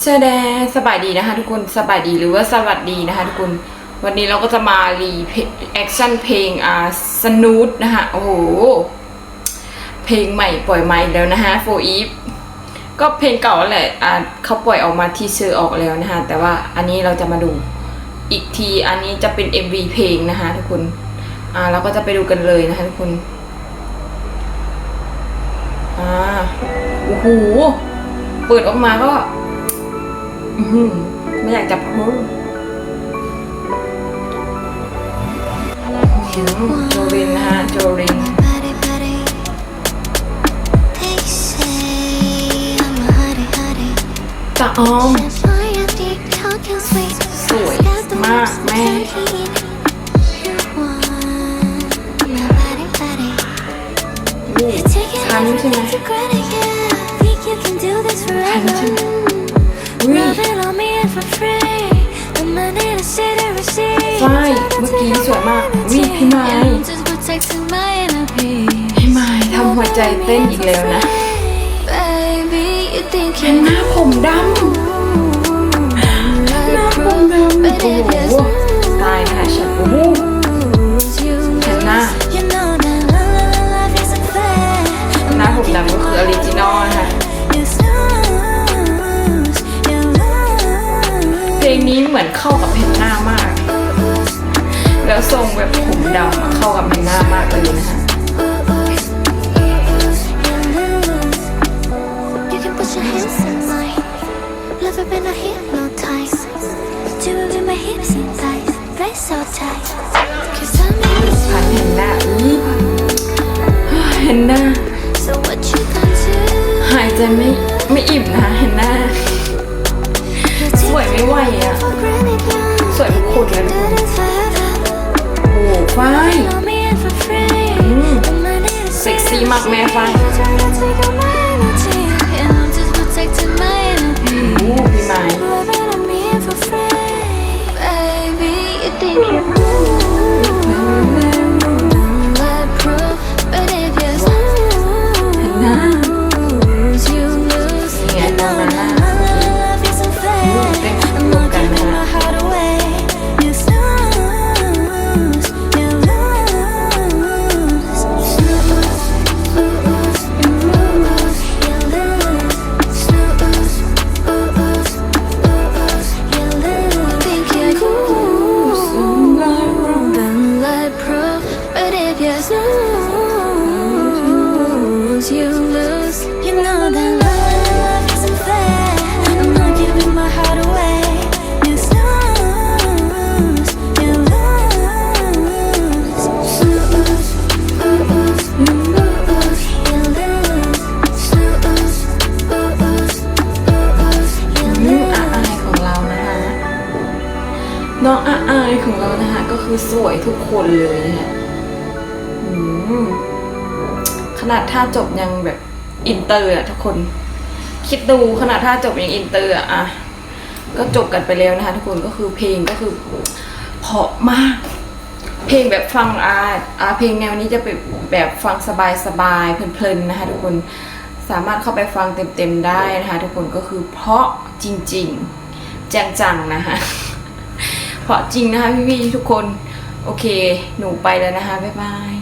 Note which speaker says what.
Speaker 1: เชดสบายดีนะคะ ทุกคนสบายดีหรือว่าสวัสดีนะคะทุกคนวันนี้เราก็จะมารีแอคชั่นเพลงอ่าสนูดนะคะโอ้โหเพลงใหม่ปล่อยใหม่แล้วนะคะโฟอีฟก็เพลงเก่าแหละอ่าเขาปล่อยออกมาทีเซอร์ออกแล้วนะคะแต่ว่าอันนี้เราจะมาดูอีกทีอันนี้จะเป็น MV เพลงนะคะทุกคนอ่าเราก็จะไปดูกันเลยนะคะทุกคนอ่าโอ้โหเปิดออกมาก็ อื้อหือไม่อยากจะพูดอื้อหือโจรินนะฮะโจริน
Speaker 2: Buddy, buddy. They say I'm a hottie, hottie.
Speaker 1: ตาออม
Speaker 2: Just my empty talking sweet.
Speaker 1: สวยมากแม่
Speaker 2: You want my body, body.
Speaker 1: ลูก
Speaker 2: Take it
Speaker 1: ฉันใช่ไหม
Speaker 2: money to say to receive.
Speaker 1: ฝ้ายเมื่อกี้สวยมากวิพี่ไม้
Speaker 2: I'm just protecting my inner peace.
Speaker 1: พี่ไม้ทำหัวใจเต้นอีกแล้วนะ
Speaker 2: Baby, you think
Speaker 1: เห็น
Speaker 2: you
Speaker 1: หน้าผมดำหน้าผมดำโอ้โหสไตล์นะคะฉันโอ้โหเห็นหน้าหน้าผมดำก็คือออริจินอลนะคะเพลงนี้เหมือนเข้ากับเพนหน้ามาก แล้วทรงแบบผมดำอะเข้ากับเพนหน้ามากเลยนะคะ
Speaker 2: You can put your hands in mine. Love it when I hypnotize. Do it with my hips and thighs. Press so tight. Cause I'm
Speaker 1: ผ่านเห็นหน้าอุ้ยเห็นหน้า
Speaker 2: So what you gonna do?
Speaker 1: หายใจไม่ไม่อิ่มนะคะเห็นหน้าสวยไม่ไหวอะ
Speaker 2: I'm just protecting my inner peace.
Speaker 1: โอ้พี่ไม้
Speaker 2: Rubbing on me and for free. Baby, you think you're snooze, you lose. You know that love isn't fair. I'm not giving my heart away. You snooze, you lose. Snooze, ooze, you lose, you lose. Snooze, ooze, ooze, you
Speaker 1: น้องอา
Speaker 2: lose.
Speaker 1: อายของเรานะคะ น้องอาอายของเรานะคะก็คือสวยทุกคนเลยนะคะอืมข นาดท่าจบยังแบบอินเตอร์อะทุกคน คิดดูขนาดท่าจบยังอินเตอร์อะอะก็จบกันไปแล้วนะคะทุกคนก็คือเพลงก็คือเพราะมาก เพลงแบบฟังอาอาเพลงแนวนี้จะเป็นแบบฟังสบายๆเพลินๆนะคะทุกคนสามารถเข้าไปฟังเต็มๆได้นะคะทุกคนก็คือเพราะจริงๆจังๆนะคะเพราะจริงนะคะพี่ๆทุกคน โอเค หนูไปแล้วนะคะ บ๊ายบาย